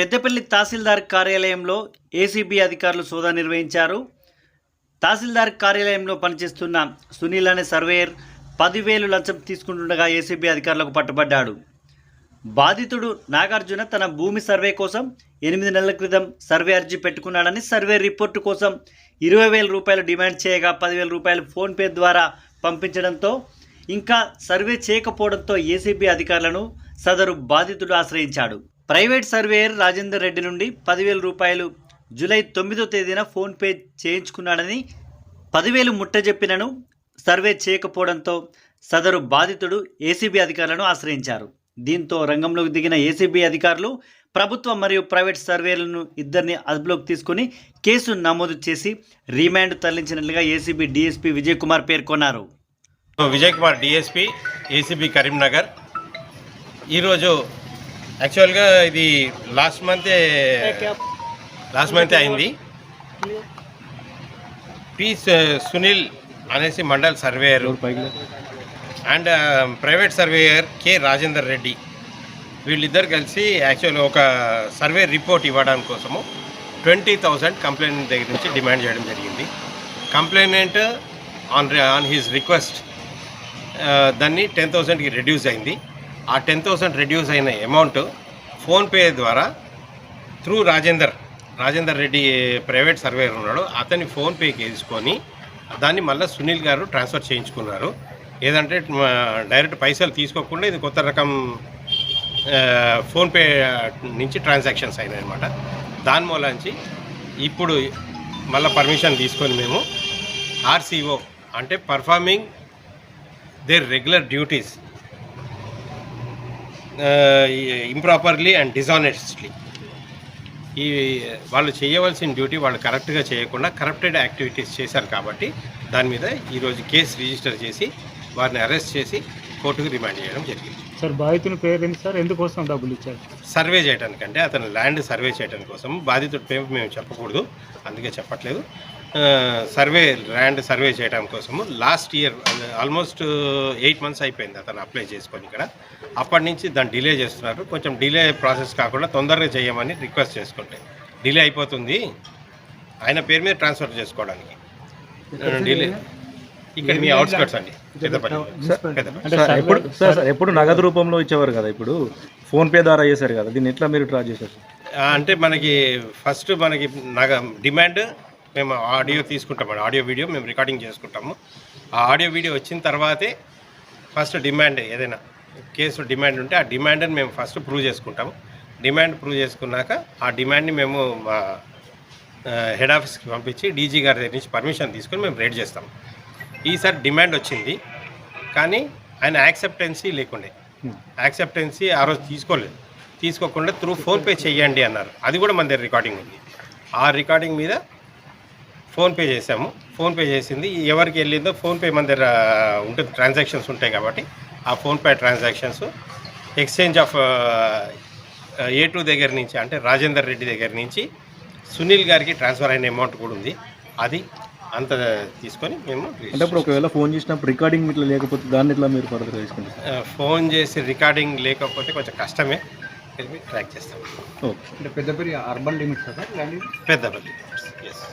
పెద్దపల్లి తహసీల్దార్ కార్యాలయంలో ఏసీబీ అధికారులు సోదా నిర్వహించారు. తహసీల్దార్ కార్యాలయంలో పనిచేస్తున్న సునీల్ అనే సర్వేయర్ పదివేలు లంచం తీసుకుంటుండగా ఏసీబీ అధికారులకు పట్టుబడ్డాడు. బాధితుడు నాగార్జున తన భూమి సర్వే కోసం ఎనిమిది నెలల క్రితం సర్వే అర్జీ పెట్టుకున్నాడని సర్వే రిపోర్టు కోసం ఇరవై వేల రూపాయలు డిమాండ్ చేయగా పదివేల రూపాయలు ఫోన్పే ద్వారా పంపించడంతో ఇంకా సర్వే చేయకపోవడంతో ఏసీబీ అధికారులను సదరు బాధితుడు ఆశ్రయించాడు. ప్రైవేట్ సర్వేయర్ రాజేందర్ రెడ్డి నుండి పదివేల రూపాయలు జూలై తొమ్మిదో తేదీన ఫోన్పే చేయించుకున్నాడని పదివేలు ముట్టజెప్పినను సర్వే చేయకపోవడంతో సదరు బాధితుడు ఏసీబీ అధికారులను ఆశ్రయించారు. దీంతో రంగంలోకి దిగిన ఏసీబీ అధికారులు ప్రభుత్వ మరియు ప్రైవేట్ సర్వేలను ఇద్దరిని అదుపులోకి తీసుకుని కేసు నమోదు చేసి రిమాండ్ తరలించినట్లుగా ఏసీబీ డీఎస్పీ విజయ్ కుమార్ పేర్కొన్నారు. Vijay Kumar DSP ACB Karimnagar. ఈరోజు యాక్చువల్గా ఇది లాస్ట్ మంతే లాస్ట్ మంతే అయింది. పి సు- సునీల్ అనేసి mandal surveyor. And private surveyor K Rajender Reddy. వీళ్ళిద్దరు కలిసి యాక్చువల్ ఒక సర్వే రిపోర్ట్ ఇవ్వడానికి కోసము ట్వంటీ థౌజండ్ కంప్లైంట్ దగ్గర నుంచి డిమాండ్ చేయడం జరిగింది. Complainant on on his request దాన్ని టెన్ థౌసండ్కి రెడ్యూస్ అయింది. ఆ టెన్ థౌసండ్ రెడ్యూస్ అయిన అమౌంట్ ఫోన్పే ద్వారా through Rajender Rajender Reddy private surveyor ఉన్నాడు. అతని ఫోన్పేకి వేసుకొని దాన్ని మళ్ళీ సునీల్ గారు ట్రాన్స్ఫర్ చేయించుకున్నారు. ఏదంటే డైరెక్ట్ పైసలు తీసుకోకుండా ఇది కొత్త రకం ఫోన్పే నుంచి ట్రాన్సాక్షన్స్ అయినాయి అనమాట దాని మూలంచి ఇప్పుడు మళ్ళీ పర్మిషన్ తీసుకొని మేము ఆర్సీఓ అంటే performing their regular duties improperly and dishonestly ఈ వాళ్ళు చేయవలసిన డ్యూటీ వాళ్ళు కరెక్ట్గా చేయకుండా కరప్టెడ్ యాక్టివిటీస్ చేశారు కాబట్టి దాని మీద ఈరోజు కేసు రిజిస్టర్ చేసి వారిని అరెస్ట్ చేసి కోర్టుకు రిమాండ్ చేయడం జరిగింది. సార్ బాధితుని పేరు ఏంటి సార్? ఎందుకోసం డబ్బులు ఇచ్చారు? సర్వే చేయడానికి అంటే అతను ల్యాండ్ సర్వే చేయడం కోసం బాధితుడి పేరు మేము చెప్పకూడదు అందుకే చెప్పట్లేదు. సర్వే ల్యాండ్ సర్వే చేయడం కోసము last year almost eight months అయిపోయింది అతను అప్లై చేసుకొని ఇక్కడ. అప్పటి నుంచి దాన్ని డిలే చేస్తున్నారు. కొంచెం డిలే ప్రాసెస్ కాకుండా తొందరగా చేయమని రిక్వెస్ట్ చేసుకుంటే. డిలే అయిపోతుంది. ఆయన పేరు మీద ట్రాన్స్ఫర్ చేసుకోవడానికి. డిలే. ఇక్కడ మీ అవుట్స్కట్స్ అండి. ఎప్పుడు సార్ సార్ ఎప్పుడు నగదు రూపంలో ఇచ్చేవారు కదా ఇప్పుడు? ఫోన్ పే ద్వారా చేశారు కదా దీన్ని ఎట్లా మీరు ట్రాక్ చేశారు? అంటే మనకి ఫస్ట్ మనకి నగ డిమాండ్ మేము ఆడియో తీసుకుంటాం ఆడియో వీడియో మేము రికార్డింగ్ చేసుకుంటాము. ఆ ఆడియో వీడియో వచ్చిన తర్వాతే ఫస్ట్ డిమాండ్ ఏదైనా కేసు డిమాండ్ ఉంటే ఆ డిమాండ్ని మేము ఫస్ట్ ప్రూవ్ చేసుకుంటాము. డిమాండ్ ప్రూవ్ చేసుకున్నాక ఆ డిమాండ్ని మేము మా హెడ్ ఆఫీస్కి పంపించి డీజీ గారి దగ్గర నుంచి పర్మిషన్ తీసుకొని మేము రేడ్ చేస్తాం. ఈసారి డిమాండ్ వచ్చింది. కానీ ఆయన యాక్సెప్టెన్సీ లేకుండే. యాక్సెప్టెన్సీ ఆ రోజు తీసుకోలేదు. తీసుకోకుండా త్రూ ఫోన్పే చెయ్యండి అన్నారు. అది కూడా మన దగ్గర రికార్డింగ్ ఉంది. ఆ రికార్డింగ్ మీద ఫోన్పే చేసాము ఫోన్పే చేసింది. ఎవరికి వెళ్ళిందో ఫోన్పే మన దగ్గర ఉంటుంది. ట్రాన్సాక్షన్స్ ఉంటాయి కాబట్టి ఆ PhonePe transactions. Exchange of A two దగ్గర నుంచి అంటే రాజేందర్ రెడ్డి దగ్గర నుంచి సునీల్ గారికి ట్రాన్స్ఫర్ అయిన అమౌంట్ కూడా ఉంది. అది అంత తీసుకొని మేము అంటే ఇప్పుడు ఒకవేళ ఫోన్ చేసినప్పుడు రికార్డింగ్ ఇట్లా లేకపోతే దాన్ని ఎట్లా మీరు ఫర్దర్ తీసుకుంటారు? ఆ, ఫోన్ చేసి రికార్డింగ్ లేకపోతే కొంచెం కష్టమే. ట్రాక్ చేస్తాం. ఓకే. అంటే పెద్దపల్లి అర్బన్ లిమిట్స్ కదా? పెద్దపల్లి ఎస్